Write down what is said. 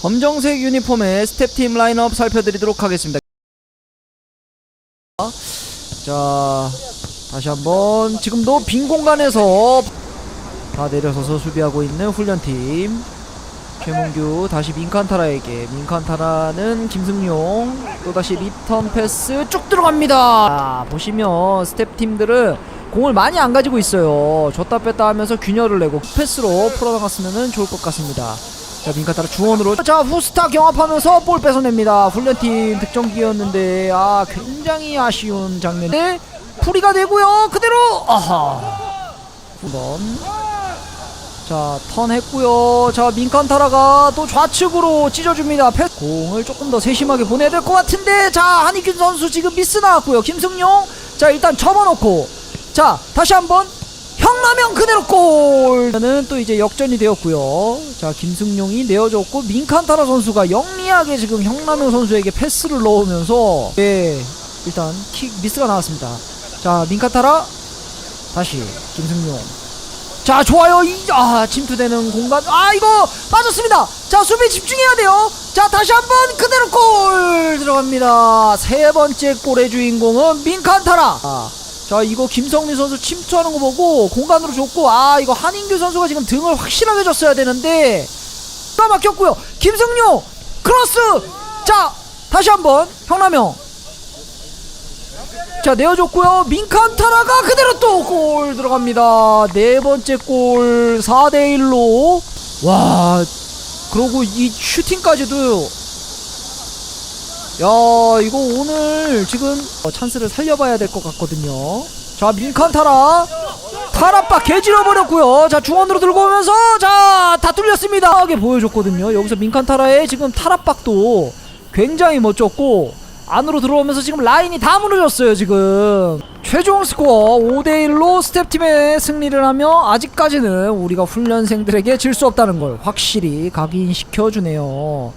검정색 유니폼의 스텝팀 라인업 살펴드리도록 하겠습니다. 자, 다시 한번 지금도 빈 공간에서 다 내려서서 수비하고 있는 훈련팀. 최문규 다시 민칸타라에게 민칸타라는 김승용 또다시 리턴 패스 쭉 들어갑니다. 자, 보시면 스텝팀들은 공을 많이 안 가지고 있어요. 줬다 뺐다 하면서 균열을 내고 패스로 풀어나갔으면 좋을 것 같습니다 자 민칸타라 중원으로. 자 후스타 경합하면서 볼 뺏어냅니다. 훈련팀 득점기였는데 아 굉장히 아쉬운 장면. 네 풀이가 되고요. 그대로 아하. 9번. 자, 턴 했고요. 자, 민칸타라가 또 좌측으로 찢어줍니다. 패 공을 조금 더 세심하게 보내야 될 것 같은데, 자, 한희균 선수 지금 미스 나왔고요. 김승용, 자, 일단 접어놓고, 자, 다시 한번. 형라면 그대로 골! 는 또 이제 역전이 되었고요. 자, 김승용이 내어줬고, 민칸타라 선수가 영리하게 지금 형라면 선수에게 패스를 넣으면서, 예, 일단 킥 미스가 나왔습니다. 자, 민칸타라, 다시, 김승용. 자 좋아요 이, 아 침투되는 공간 아 이거 빠졌습니다 자 수비 집중해야 돼요 자 다시 한번 그대로 골 들어갑니다 세 번째 골의 주인공은 민칸타라 아, 자 이거 김성민 선수 침투하는 거 보고 공간으로 줬고 아 이거 한인규 선수가 지금 등을 확실하게 줬어야 되는데 가 막혔고요. 김승용 크로스! 자 다시 한번 형남형. 자 내어줬고요. 민칸타라가 그대로 또 골 들어갑니다. 네 번째 골 4대1로. 와 그러고 이 슈팅까지도 야 이거 오늘 지금 어, 찬스를 살려봐야 될 것 같거든요. 자 민칸 타라. 타라빠 개질러버렸고요. 자 중원으로 들고 오면서 자 다 뚫렸습니다. 하게 보여줬거든요. 여기서 민칸 타라의 지금 타라박도 굉장히 멋졌고 안으로 들어오면서 지금 라인이 다 무너졌어요 지금. 최종 스코어 5대1로 스텝팀의 승리를 하며 아직까지는 우리가 훈련생들에게 질 수 없다는 걸 확실히 각인시켜주네요